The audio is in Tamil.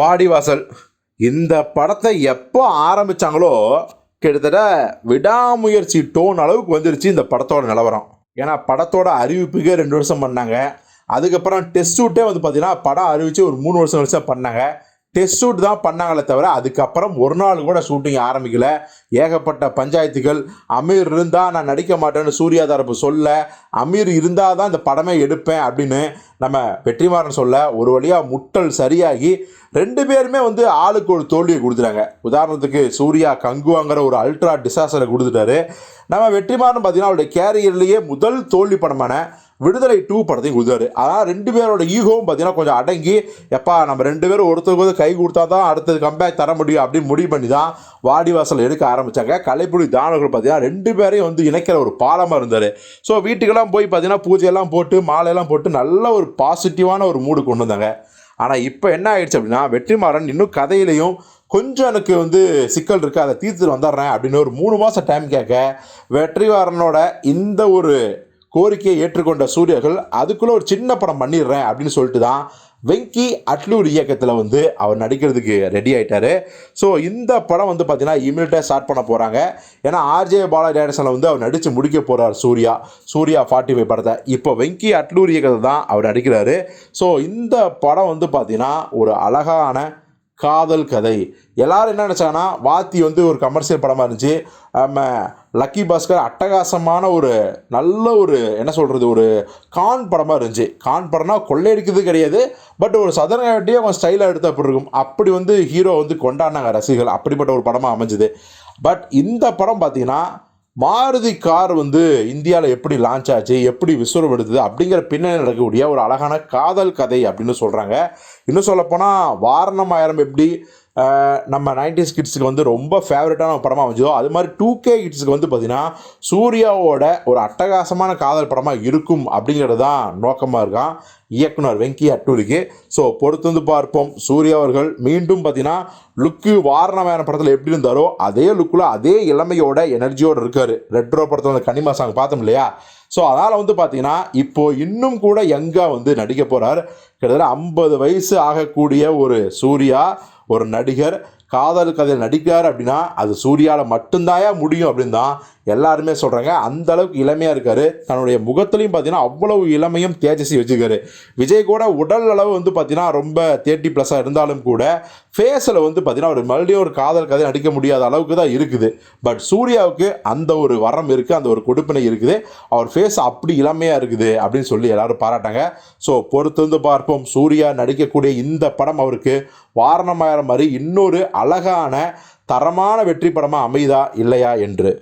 வாடிவாசல் இந்த படத்தை எப்போ ஆரம்பித்தாங்களோ கிட்டத்தட்ட விடாமுயற்சி டோன் அளவுக்கு வந்துருச்சு இந்த படத்தோட நிலவரம். ஏன்னா படத்தோட அறிவிப்புக்கே ரெண்டு வருஷம் பண்ணாங்க. அதுக்கப்புறம் டெஸ்ட் ஷூட்டே வந்து பார்த்தீங்கன்னா படம் அறிவித்து ஒரு மூணு வருஷம் வருஷம் பண்ணாங்க. டெஸ்ட் ஷூட் தான் பண்ணாங்களே தவிர அதுக்கப்புறம் ஒரு நாள் கூட ஷூட்டிங் ஆரம்பிக்கல. ஏகப்பட்ட பஞ்சாயத்துகள். அமீர் இருந்தால் நான் நடிக்க மாட்டேன்னு சூர்யா தரப்பு சொல்ல அமீர் இருந்தால் தான் இந்த படமே எடுப்பேன் அப்படின்னு நம்ம வெற்றிமாறன் சொல்ல ஒரு வழியாக முட்டல் சரியாகி ரெண்டு பேருமே வந்து ஆளுக்கு ஒரு தோல்வியை கொடுத்துட்டாங்க. உதாரணத்துக்கு சூர்யா கங்குவாங்கிற ஒரு அல்ட்ரா டிசாஸ்டரை கொடுத்துட்டாரு. நம்ம வெற்றிமாறன் பார்த்தீங்கன்னா அவருடைய கேரியர்லேயே முதல் தோல்வி படமான விடுதலை டூ படத்தையும் கொடுத்தாரு. அதான் ரெண்டு பேரோட ஈகோவும் பார்த்தீங்கன்னா கொஞ்சம் அடங்கி எப்பா நம்ம ரெண்டு பேரும் ஒருத்தருக்கு ஒருத்தர் கை கொடுத்தா தான் அடுத்தது கம்பேக் தர முடியும் அப்படின்னு முடிவு பண்ணி தான் வாடிவாசல் எடுக்க ஆரம்பித்தாங்க கலைப்புலி தானவர்கள் பார்த்தீங்கன்னா ரெண்டு பேரையும் வந்து இணைக்கிற ஒரு பாலமாக இருந்தார். ஸோ வீட்டுக்கெல்லாம் போய் பார்த்தீங்கன்னா பூஜையெல்லாம் போட்டு மாலையெல்லாம் போட்டு நல்ல ஒரு பாசிட்டிவான ஒரு மூடு கொண்டு வந்தாங்க. ஆனால் இப்போ என்ன ஆயிடுச்சு அப்படின்னா வெற்றிமாறன் இன்னும் கதையிலையும் கொஞ்சம் எனக்கு வந்து சிக்கல் இருக்குது அதை தீர்த்துட்டு வந்துடுறேன் அப்படின்னு ஒரு மூணு மாதம் டைம் கேட்க வெற்றிமாறனோட இந்த ஒரு கோரிக்கையை ஏற்றுக்கொண்ட சூரியர்கள் அதுக்குள்ளே ஒரு சின்ன படம் பண்ணிடுறேன் அப்படின்னு சொல்லிட்டு தான் வெங்கி அட்லூர் இயக்கத்தில் வந்து அவர் நடிக்கிறதுக்கு ரெடி ஆகிட்டாரு ஸோ இந்த படம் வந்து பார்த்தீங்கன்னா இமீடியட்டாக ஸ்டார்ட் பண்ண போகிறாங்க ஏன்னா ஆர்ஜே பாலா டேரக்ஷனில் வந்து அவர் நடித்து முடிக்க போகிறார் சூர்யா. சூர்யா ஃபார்ட்டி ஃபைவ் படத்தை. இப்போ வெங்கி அட்லூர் இயக்கத்தில் தான் அவர் நடிக்கிறாரு. ஸோ இந்த படம் வந்து பார்த்தீங்கன்னா ஒரு அழகான காதல் கதை. எல்லாரும் என்ன நினச்சாங்கன்னா வாத்தி வந்து ஒரு கமர்ஷியல் படமாக இருந்துச்சு. நம்ம லக்கி பாஸ்கர் அட்டகாசமான ஒரு நல்ல ஒரு என்ன சொல்கிறது ஒரு கான் படமாக இருந்துச்சு. கான் படம்னா கொள்ளையடிக்கிறது கிடையாது. பட் ஒரு சதரங்காட்டியே அவன் ஸ்டைலாக எடுத்து அப்படி இருக்கும்? அப்படி வந்து ஹீரோ வந்து கொண்டாடினாங்க ரசிகர்கள். அப்படிப்பட்ட ஒரு படமாக அமைஞ்சுது. பட் இந்த படம் பார்த்தீங்கன்னா மாருதி கார் வந்து இந்தியாவில் எப்படி லான்ச் ஆச்சு எப்படி விஸ்வரப்படுத்துது அப்படிங்கிற பின்னணி நடக்கக்கூடிய ஒரு அழகான காதல் கதை அப்படின்னு சொல்கிறாங்க இன்னும் சொல்லப்போனால் வாரணமாயிரம் எப்படி நம்ம நைன்டிஸ் கிட்ஸுக்கு வந்து ரொம்ப ஃபேவரட்டான படமாக அமைஞ்சதோ அது மாதிரி டூ கே கிட்ஸுக்கு வந்து பார்த்திங்கன்னா சூர்யாவோட ஒரு அட்டகாசமான காதல் படமாக இருக்கும் அப்படிங்கிறது தான் நோக்கமாக இருக்கான் இயக்குனர் வெங்கி அட்டூரிக்கு ஸோ பொறுத்து வந்து பார்ப்போம். சூர்யா அவர்கள் மீண்டும் பார்த்தீங்கன்னா லுக்கு வாரணமான படத்தில் எப்படி இருந்தாரோ அதே லுக்கில் அதே இளமையோட எனர்ஜியோடு இருக்கார். ரெட்ரோ படத்தில் அந்த கனிமா சாங் பார்த்தோம் இல்லையா? ஸோ அதனால் வந்து பார்த்தீங்கன்னா இப்போது இன்னும் கூட யங்காக வந்து நடிக்க போகிறார் கிட்டத்தட்ட ஐம்பது வயசு ஆகக்கூடிய ஒரு சூர்யா. ஒரு நடிகர் காதல் கதையில் நடிக்கிறார் அப்படின்னா அது சூர்யாவில் மட்டும்தாயா முடியும் அப்படின்னு தான் எல்லாருமே சொல்கிறாங்க அந்த அளவுக்கு இளமையாக இருக்கார். தன்னுடைய முகத்துலையும் பார்த்தீங்கன்னா அவ்வளவு இளமையும் தேஜஸி வச்சுருக்காரு. விஜய் கூட உடல் அளவு வந்து பார்த்தீங்கன்னா ரொம்ப தேர்ட்டி ப்ளஸ்ஸாக இருந்தாலும் கூட ஃபேஸில் வந்து பார்த்தீங்கன்னா ஒரு மறுபடியும் ஒரு காதல் கதை நடிக்க முடியாத அளவுக்கு தான் இருக்குது. பட் சூர்யாவுக்கு அந்த ஒரு வரம் இருக்குது அந்த ஒரு கொடுப்பினை இருக்குது. அவர் ஃபேஸ் அப்படி இளமையாக இருக்குது அப்படின்னு சொல்லி எல்லாரும் பாராட்டாங்க. ஸோ பொறுத்து வந்து பார்ப்போம். சூர்யா நடிக்கக்கூடிய இந்த படம் அவருக்கு வாரணமாயிரம் மாதிரி இன்னொரு அழகான தரமான வெற்றி படமாக அமைதா இல்லையா என்று.